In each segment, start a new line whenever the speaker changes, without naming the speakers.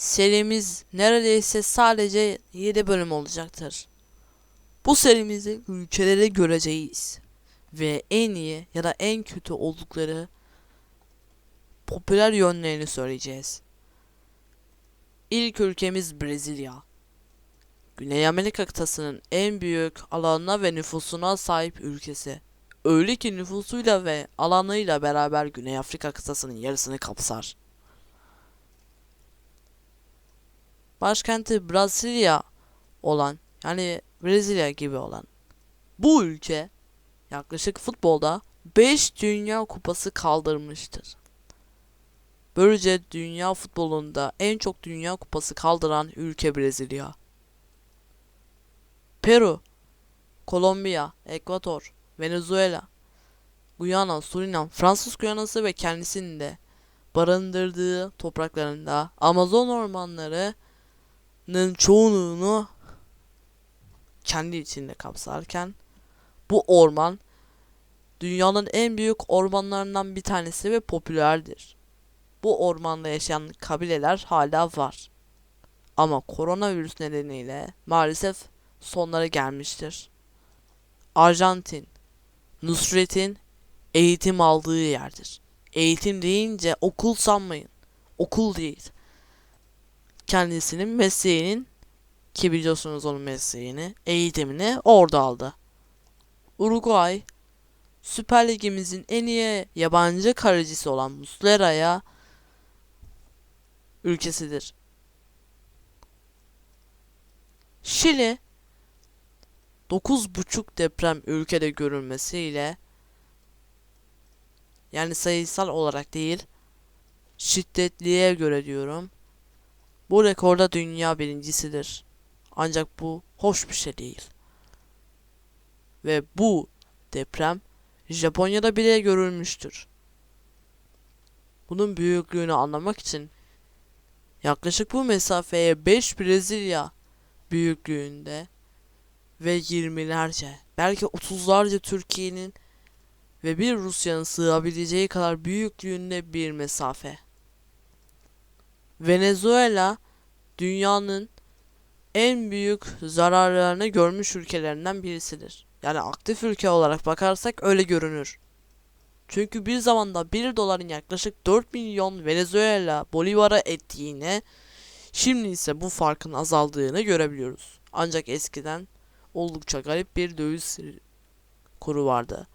serimiz neredeyse sadece 7 bölüm olacaktır. Bu serimizi ülkelere göreceğiz ve en iyi ya da en kötü oldukları popüler yönlerini söyleyeceğiz. İlk ülkemiz Brezilya. Güney Amerika kıtasının en büyük alanına ve nüfusuna sahip ülkesi. Öyle ki nüfusuyla ve alanıyla beraber Güney Afrika kıtasının yarısını kapsar. Başkenti Brasilia olan yani Brezilya gibi olan bu ülke yaklaşık futbolda 5 dünya kupası kaldırmıştır. Böylece dünya futbolunda en çok dünya kupası kaldıran ülke Brezilya. Peru, Kolombiya, Ekvator, Venezuela, Guyana, Surinam, Fransız Guyanası ve kendisinin de barındırdığı topraklarında Amazon ormanlarının çoğunluğunu kendi içinde kapsarken bu orman dünyanın en büyük ormanlarından bir tanesi ve popülerdir. Bu ormanda yaşayan kabileler hala var. Ama koronavirüs nedeniyle maalesef sonlara gelmiştir. Arjantin, Nusret'in eğitim aldığı yerdir. Eğitim deyince okul sanmayın. Okul değil. Kendisinin mesleğinin ki biliyorsunuz onun mesleğini, eğitimini orada aldı. Uruguay, Süper Ligimizin en iyi yabancı kalecisi olan Muslera'ya ülkesidir. Şili 9.5 deprem ülkede görülmesiyle yani sayısal olarak değil şiddetliye göre diyorum. Bu rekorda dünya birincisidir. Ancak bu hoş bir şey değil. Ve bu deprem Japonya'da bile görülmüştür. Bunun büyüklüğünü anlamak için yaklaşık bu mesafeye 5 Brezilya büyüklüğünde ve 20'lerce belki 30'larca Türkiye'nin ve bir Rusya'nın sığabileceği kadar büyüklüğünde bir mesafe. Venezuela dünyanın en büyük zararlarını görmüş ülkelerinden birisidir. Yani aktif ülke olarak bakarsak öyle görünür. Çünkü bir zamanda 1 doların yaklaşık 4 milyon Venezuela Bolivar'a ettiğine şimdi ise bu farkın azaldığını görebiliyoruz. Ancak eskiden oldukça garip bir döviz kuru vardı.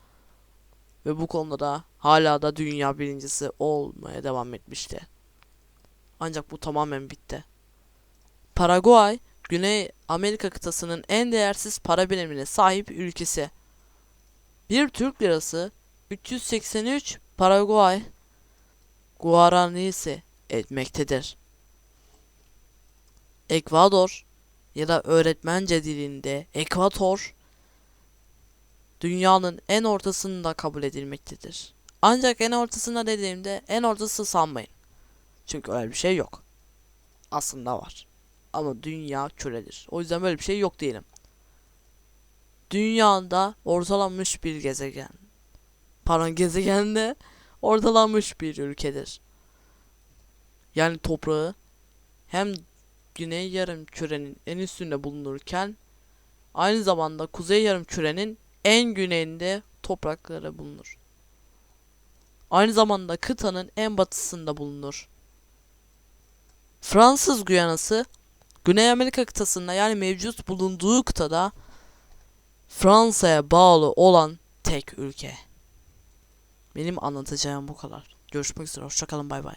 Ve bu konuda da hala da dünya birincisi olmaya devam etmişti. Ancak bu tamamen bitti. Paraguay, Güney Amerika kıtasının en değersiz para birimine sahip ülkesi. Bir Türk lirası 383 Paraguay Guaranisi etmektedir. Ekvador ya da öğretmence dilinde Ekvator dünyanın en ortasında kabul edilmektedir. Ancak en ortasında dediğimde en ortası sanmayın. Çünkü öyle bir şey yok. Aslında var. Ama dünya küredir. O yüzden böyle bir şey yok diyelim. Dünyada ortalanmış bir gezegen. Pardon gezegende ortalanmış bir ülkedir. Yani toprağı hem güney yarım kürenin en üstünde bulunurken aynı zamanda kuzey yarım kürenin en güneyinde toprakları bulunur. Aynı zamanda kıtanın en batısında bulunur. Fransız Guyanası Güney Amerika kıtasında yani mevcut bulunduğu kıtada Fransa'ya bağlı olan tek ülke. Benim anlatacağım bu kadar. Görüşmek üzere. Hoşçakalın. Bay bay.